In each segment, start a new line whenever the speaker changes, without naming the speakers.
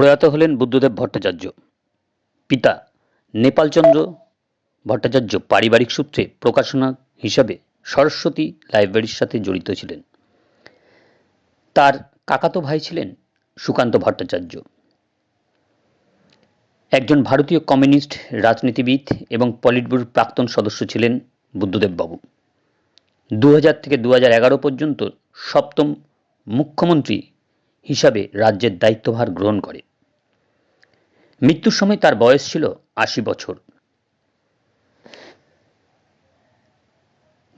প্রয়াত হলেন বুদ্ধদেব ভট্টাচার্য। পিতা নেপালচন্দ্র ভট্টাচার্য পারিবারিক সূত্রে প্রকাশনা হিসাবে সরস্বতী লাইব্রেরির সাথে জড়িত ছিলেন। তার কাকাতো ভাই ছিলেন সুকান্ত ভট্টাচার্য। একজন ভারতীয় কমিউনিস্ট, রাজনীতিবিদ এবং পলিটব্যুরোর প্রাক্তন সদস্য ছিলেন বুদ্ধদেববাবু দু হাজার থেকে দু এগারো পর্যন্ত সপ্তম মুখ্যমন্ত্রী হিসাবে রাজ্যের দায়িত্বভার গ্রহণ করে। মৃত্যুর সময় তার বয়স ছিল আশি বছর।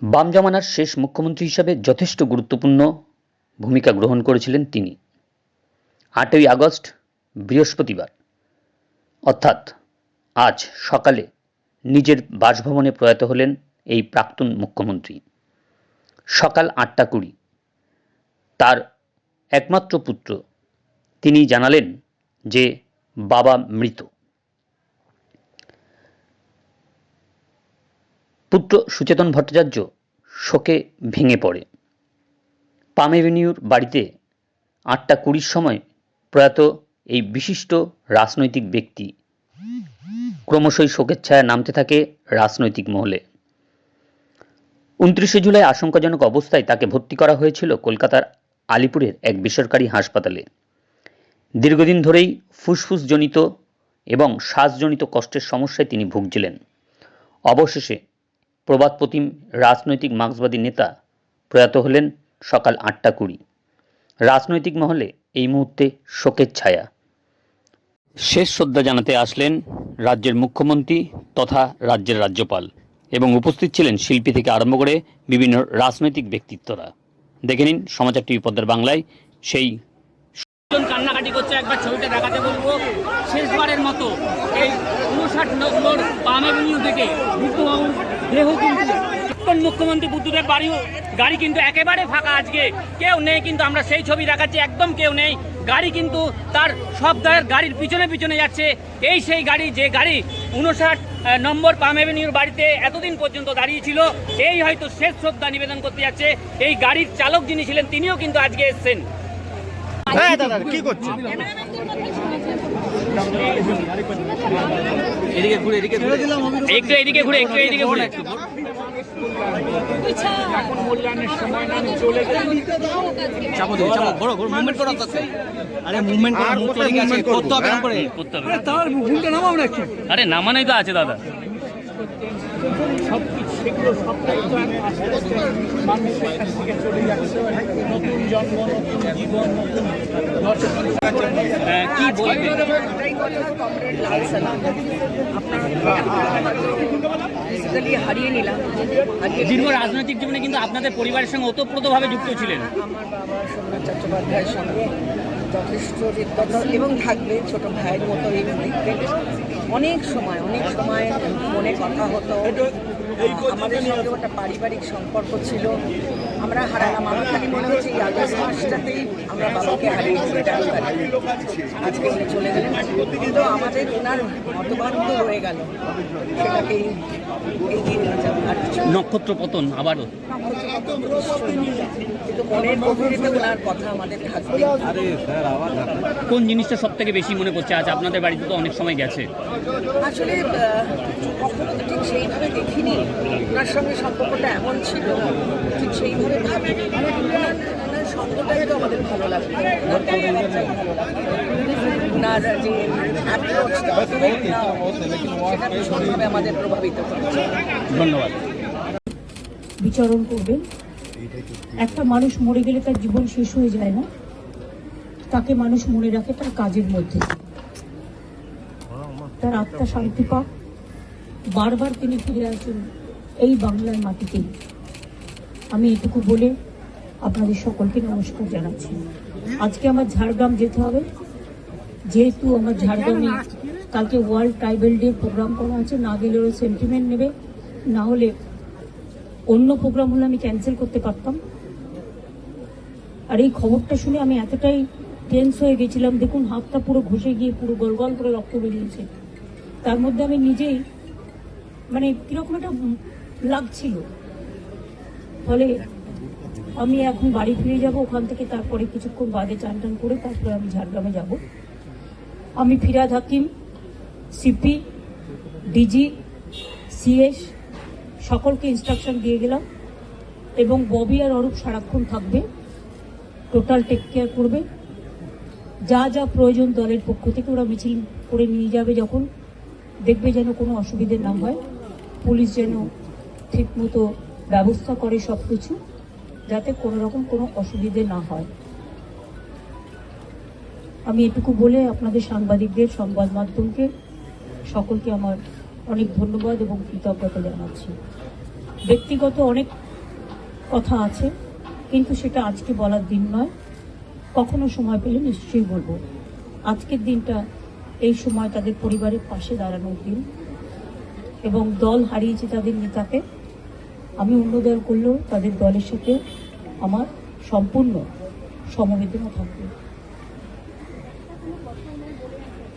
বাম জামানার শেষ মুখ্যমন্ত্রী হিসাবে যথেষ্ট গুরুত্বপূর্ণ ভূমিকা গ্রহণ করেছিলেন তিনি। আটই আগস্ট, বৃহস্পতিবার। অর্থাৎ আজ সকালে নিজের বাসভবনে প্রয়াত হলেন এই প্রাক্তন মুখ্যমন্ত্রী। সকাল আটটা কুড়ি। তার একমাত্র পুত্র। তিনি জানালেন যে বাবা মৃত। পুত্র সুচেতন ভট্টাচার্য শোকে ভেঙে পড়ে। পাম এভিনিউর বাড়িতে আটটা কুড়ির সময় প্রয়াত এই বিশিষ্ট রাজনৈতিক ব্যক্তি ক্রমশই শোকের ছায়া নামতে থাকে রাজনৈতিক মহলে। উনত্রিশে জুলাই আশঙ্কাজনক অবস্থায় তাকে ভর্তি করা হয়েছিল কলকাতার আলিপুরের এক বেসরকারি হাসপাতালে। দীর্ঘদিন ধরেই ফুসফুসজনিত এবং শ্বাসজনিত কষ্টের সমস্যায় তিনি ভুগছিলেন। অবশেষে প্রবাদ প্রতিম রাজনৈতিক মার্ক্সবাদী নেতা প্রয়াত হলেন সকাল আটটা কুড়ি। রাজনৈতিক মহলে এই মুহূর্তে শোকের ছায়া। শেষ শ্রদ্ধা জানাতে আসলেন রাজ্যের মুখ্যমন্ত্রী তথা রাজ্যের রাজ্যপাল এবং উপস্থিত ছিলেন শিল্পী থেকে আরম্ভ করে বিভিন্ন রাজনৈতিক ব্যক্তিত্বরা। দেখে নিন সমাচার টিভি পদ্মার বাংলায় সেই
কান্নাকাটি করছে, একবার ছবিটা দেখাতে বলব। শেষবারের মতো এই উনষাট নম্বর পাম এভিনিউ থেকে বুদ্ধবাবুর দেহ কিন্তু মুখ্যমন্ত্রী বুদ্ধদেব বাড়িও, গাড়ি কিন্তু একেবারে ফাঁকা আজকে। কেউ নেই কিন্তু আমরা সেই ছবি দেখাচ্ছি, একদম কেউ নেই। গাড়ি কিন্তু তার সব দায়ের গাড়ির পিছনে পিছনে যাচ্ছে। এই সেই গাড়ি, যে গাড়ি উনষাট নম্বর পাম এভিনিউর বাড়িতে এতদিন পর্যন্ত দাঁড়িয়েছিল, এই হয়তো শেষ শ্রদ্ধা নিবেদন করতে যাচ্ছে। এই গাড়ির চালক যিনি ছিলেন, তিনিও কিন্তু আজকে এসছেন।
হ্যাঁ দাদা কি করছেন
একটু এদিকে ঘুরে একটু এদিকে ঘুরে।
চাপো দিও চাপো বড় বড় মুভমেন্ট করো আরে মুভমেন্ট করো মুখ চলে গেছে করতে হবে করে।
করতে হবে। আরে নামানোই তো আছে দাদা। হ্যাঁ, কি বলবেন?
একটাই কথা কমরেড লাল সালাম আপনার বেসিক্যালি হারিয়ে নিলাম।
দীর্ঘ রাজনৈতিক জীবনে কিন্তু আপনাদের পরিবারের সঙ্গে ওতপ্রোতভাবে যুক্ত ছিলেন।
আমার বাবা সোমনাথ চট্টোপাধ্যায়ের সঙ্গে যথেষ্ট এবং থাকবে ছোট ভাইয়ের মতো এই দেখবেন অনেক সময় অনেক সময় ফোনে কথা হতো। আমাদের সঙ্গে একটা পারিবারিক সম্পর্ক ছিল। আমরা হারালাম। আমার খালি মনে হচ্ছে এই আগস্ট মাসটাতেই আমরা বাবাকে হারিয়েছি ডাক্তার আজকে উনি চলে গেলেন। কিন্তু আমাদের ওনার মতবাদ তো রয়ে গেল। সেটাকেই এগিয়ে নিয়ে যাব। আর কিছু
নক্ষত্র পতন আবারও।
কিন্তু মনের গভীরে ওনার কথা আমাদের থাকবে।
কোন জিনিসটা সব থেকে বেশি মনে পড়ছে? আজ আপনাদের বাড়িতে তো অনেক সময় গেছে।
আসলে আহ, কখনো তো ঠিক সেইভাবে দেখিনি। ওনার সঙ্গে সম্পর্কটা এমন ছিল ঠিক সেইভাবে ভাবিনি। ওনার ওনার শব্দটাই তো আমাদের ভালো লাগতো ওনার কথাবার্তাই ভালো লাগতো ওনার যে সেটা আমাদের প্রভাবিত করেছে।
ধন্যবাদ।
বিচরণ করবেন একটা মানুষ মরে গেলে তার জীবন শেষ হয়ে যায় না। তাকে মানুষ মনে রাখে তার কাজের মধ্যে। তার আত্মা শান্তি পাক। বারবার তিনি ফিরে আসুন এই বাংলার মাটিতেই আমি এটুকু বলে আপনাদের সকলকে নমস্কার জানাচ্ছি। আজকে আমার ঝাড়গ্রাম যেতে হবে। যেহেতু আমার ঝাড়গ্রামে কালকে ওয়ার্ল্ড ট্রাইবেল ডে প্রোগ্রাম করা আছে, না গেলে ওরা সেন্টিমেন্ট নেবে। না হলে অন্য প্রোগ্রাম হলে আমি ক্যান্সেল করতে পারতাম। আর এই খবরটা শুনে আমি এতটাই টেন্স হয়ে গেছিলাম। দেখুন, হাতটা পুরো ঘষে গিয়ে পুরো গলগল করে রক্ত বেরিয়েছে। তার মধ্যে আমি নিজেই মানে কীরকম একটা লাগছিল। ফলে আমি এখন বাড়ি ফিরে যাব, ওখান থেকে তারপরে কিছুক্ষণ বাদে চান টান করে তারপরে আমি ঝাড়গ্রামে যাব। আমি Firhad Hakim, CP, DG, CS, সকলকে ইনস্ট্রাকশন দিয়ে গেলাম এবং ববি আর অরূপ সারাক্ষণ থাকবে টোটাল টেক কেয়ার করবে। যা যা প্রয়োজন দলের পক্ষ থেকে ওরা মিছিল করে নিয়ে যাবে যখন দেখবে যেন কোনো অসুবিধে না হয়। পুলিশ যেন ঠিকমতো ব্যবস্থা করে সব কিছু যাতে কোনো রকম কোনো অসুবিধে না হয়। আমি এটুকু বলে আপনাদের সাংবাদিকদের সংবাদ মাধ্যমকে সকলকে আমার অনেক ধন্যবাদ এবং কৃতজ্ঞতা জানাচ্ছি। ব্যক্তিগত অনেক কথা আছে, কিন্তু সেটা আজকে বলার দিন নয়। কখনো সময় পেলে নিশ্চয়ই বলব। আজকের দিনটা এই সময় তাদের পরিবারের পাশে দাঁড়ানোর দিন এবং দল হারিয়েছে তাদের নেতাকে। আমি অন্য দল করলেও তাদের দলের সাথে আমার সম্পূর্ণ সমবেদনা থাকবে।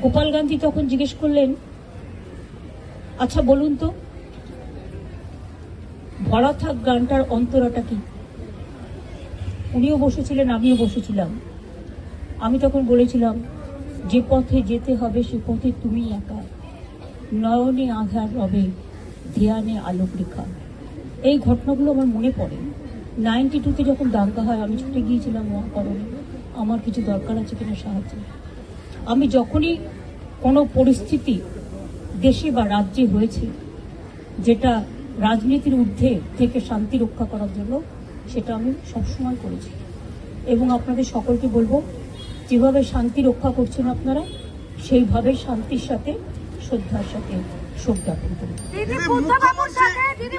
গোপাল গান্ধী তখন জিজ্ঞেস করলেন আচ্ছা বলুন তো ভরা থাক গানটার অন্তরাটা কি? উনিও বসেছিলেন, আমিও বসেছিলাম। আমি তখন বলেছিলাম, যে পথে যেতে হবে, সে পথে তুমি একা। নয়নে আধার রবে, ধ্যানে আলোক রেখা। এই ঘটনাগুলো আমার মনে পড়ে। নাইনটি টুতে যখন দাঙ্গা হয়, আমি ছুটে গিয়েছিলাম মহাকরণে। আমার কিছু দরকার আছে কিনা সাহায্য। আমি যখনই কোনো পরিস্থিতি দেশে বা রাজ্যে হয়েছে, যেটা রাজনীতির ঊর্ধ্বে থেকে শান্তি রক্ষা করার জন্য, সেটা আমি সবসময় করেছি। এবং আপনাদের সকলকে বলব, যেভাবে শান্তি রক্ষা করছেন আপনারা, সেইভাবে শান্তির সাথে, শ্রদ্ধার সাথে শোক জ্ঞাপন করুন।
দিদি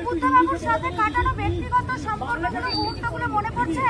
ব্যক্তিগত মুহূর্তগুলো মনে পড়ছে?